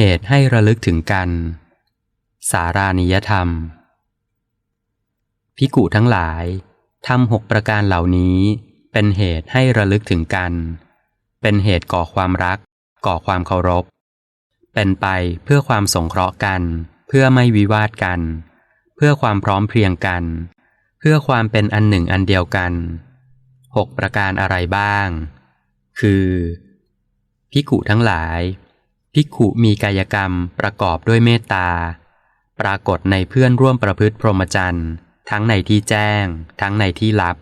เหตุให้ระลึกถึงกัน สารานิยธรรม พิกุทั้งหลายทำหกประการเหล่านี้เป็นเหตุให้ระลึกถึงกัน เป็นเหตุก่อความรัก ก่อความเคารพ เป็นไปเพื่อความสงเคราะห์กัน เพื่อไม่วิวาทกัน เพื่อความพร้อมเพรียงกัน เพื่อความเป็นอันหนึ่งอันเดียวกันหกประการอะไรบ้าง คือพิกุทั้งหลาย พิกุมีกายกรรมประกอบด้วยเมตตา ปรากฏในเพื่อนร่วมประพฤติพรหมจรรย์ทั้งในที่แจ้ง ทั้งในที่ลับ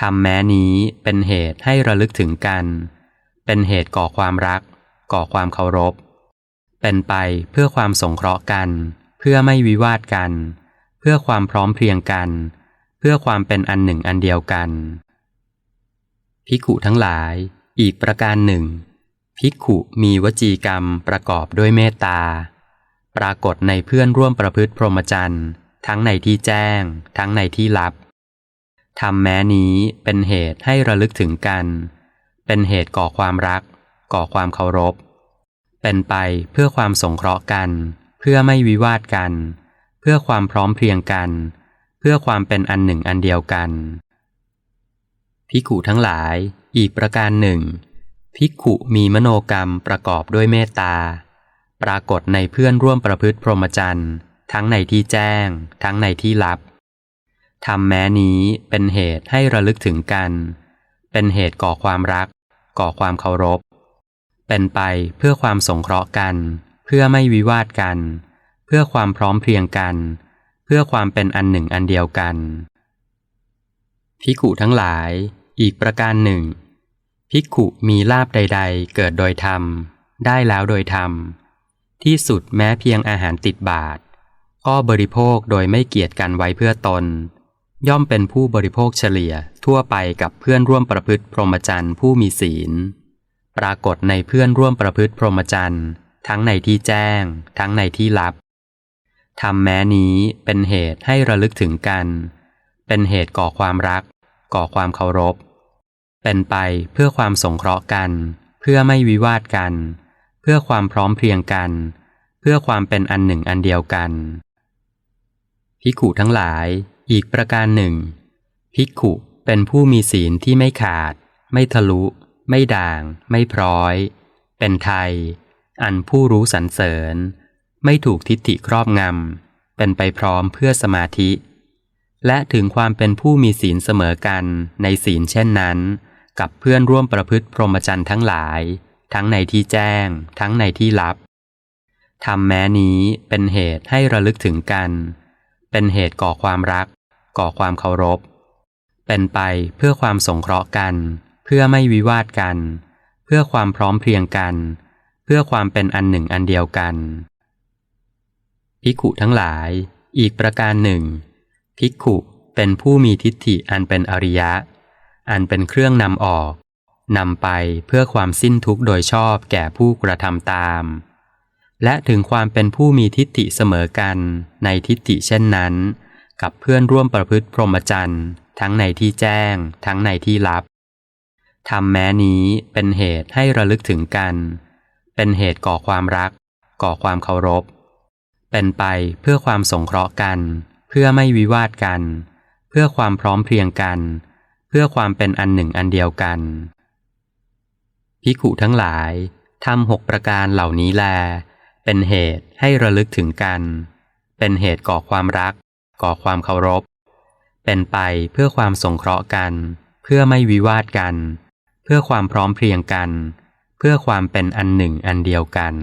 ทำแม้นี้เป็นเหตุให้ระลึกถึงกัน เป็นเหตุก่อความรัก ก่อความเคารพ เป็นไปเพื่อความสงเคราะห์กัน เพื่อไม่วิวาทกัน เพื่อความพร้อมเพรียงกัน เพื่อความเป็นอันหนึ่งอันเดียวกันพิกุทั้งหลาย อีกประการหนึ่ง ภิกขุมีวจีกรรมประกอบด้วยเมตตา ปรากฏในเพื่อนร่วมประพฤติพรหมจรรย์ทั้งในที่แจ้ง ทั้งในที่ลับทำแม้นี้เป็นเหตุให้ระลึกถึงกัน เป็นเหตุก่อความรัก ก่อความเคารพ เป็นไปเพื่อความสงเคราะห์กัน เพื่อไม่วิวาทกัน เพื่อความพร้อมเพรียงกัน เพื่อความเป็นอันหนึ่งอันเดียวกันภิกุทั้งหลาย อีกประการหนึ่ง ภิกขุมีมโนกรรมประกอบด้วยเมตตา ปรากฏในเพื่อนร่วมประพฤติพรหมจรรย์ทั้งในที่แจ้ง ทั้งในที่ลับทำแม้นี้เป็นเหตุให้ระลึกถึงกัน เป็นเหตุก่อความรัก ก่อความเคารพ เป็นไปเพื่อความสงเคราะห์กัน เพื่อไม่วิวาทกัน เพื่อความพร้อมเพรียงกัน เพื่อความเป็นอันหนึ่งอันเดียวกันภิกุทั้งหลาย อีกประการหนึ่ง ภิกขุมีลาบใด ๆ เกิดโดยธรรม ได้แล้วโดยธรรม ที่สุดแม้เพียงอาหารติดบาทก็บริโภคโดยไม่เกียจกันไว้เพื่อตน ย่อมเป็นผู้บริโภคเฉลี่ยทั่วไปกับเพื่อนร่วมประพฤติพรหมจรรย์ผู้มีศีล ปรากฏในเพื่อนร่วมประพฤติพรหมจรรย์ทั้งในที่แจ้ง ทั้งในที่ลับทำแม้นี้เป็นเหตุให้ระลึกถึงกัน เป็นเหตุก่อความรัก ก่อความเคารพ เป็นไปเพื่อความสงเคราะห์กัน เพื่อไม่วิวาทกัน เพื่อความพร้อมเพรียงกัน เพื่อความเป็นอันหนึ่งอันเดียวกันภิกุทั้งหลาย อีกประการหนึ่งภิกุเป็นผู้มีศีลที่ไม่ขาด ไม่ทะลุ ไม่ด่าง ไม่พร้อย เป็นไทย อันผู้รู้สรรเสริญ ไม่ถูกทิฏฐิครอบงำ เป็นไปพร้อมเพื่อสมาธิ และถึงความเป็นผู้มีศีลเสมอกันในศีลเช่นนั้น กับเพื่อนร่วมประพฤติพรหมจรรย์ทั้งหลาย ทั้งในที่แจ้ง ทั้งในที่ลับทำแม้นี้เป็นเหตุให้ระลึกถึงกัน เป็นเหตุก่อความรัก ก่อความเคารพ เป็นไปเพื่อความสงเคราะห์กัน เพื่อไม่วิวาทกัน เพื่อความพร้อมเพรียงกัน เพื่อความเป็นอันหนึ่งอันเดียวกันภิกขุทั้งหลาย อีกประการหนึ่งภิกขุเป็นผู้มีทิฏฐิอันเป็นอริยะ อันเป็นเครื่องนำออกนำไปเพื่อความสิ้นทุกข์โดยชอบแก่ผู้กระทำตาม และถึงความเป็นผู้มีทิฏฐิเสมอกันในทิฏฐิเช่นนั้น กับเพื่อนร่วมประพฤติพรหมจรรย์ทั้งในที่แจ้ง ทั้งในที่ลับทำแม้นี้เป็นเหตุให้ระลึกถึงกัน เป็นเหตุก่อความรัก ก่อความเคารพ เป็นไปเพื่อความสงเคราะห์กัน เพื่อไม่วิวาทกัน เพื่อความพร้อมเพรียงกันเพื่อความเป็นอันหนึ่งอันเดียวกันภิกขุทั้งหลายทำหกประการเหล่านี้แล เป็นเหตุให้ระลึกถึงกัน เป็นเหตุก่อความรัก ก่อความเคารพ เป็นไปเพื่อความสงเคราะห์กัน เพื่อไม่วิวาทกัน เพื่อความพร้อมเพรียงกัน เพื่อความเป็นอันหนึ่งอันเดียวกัน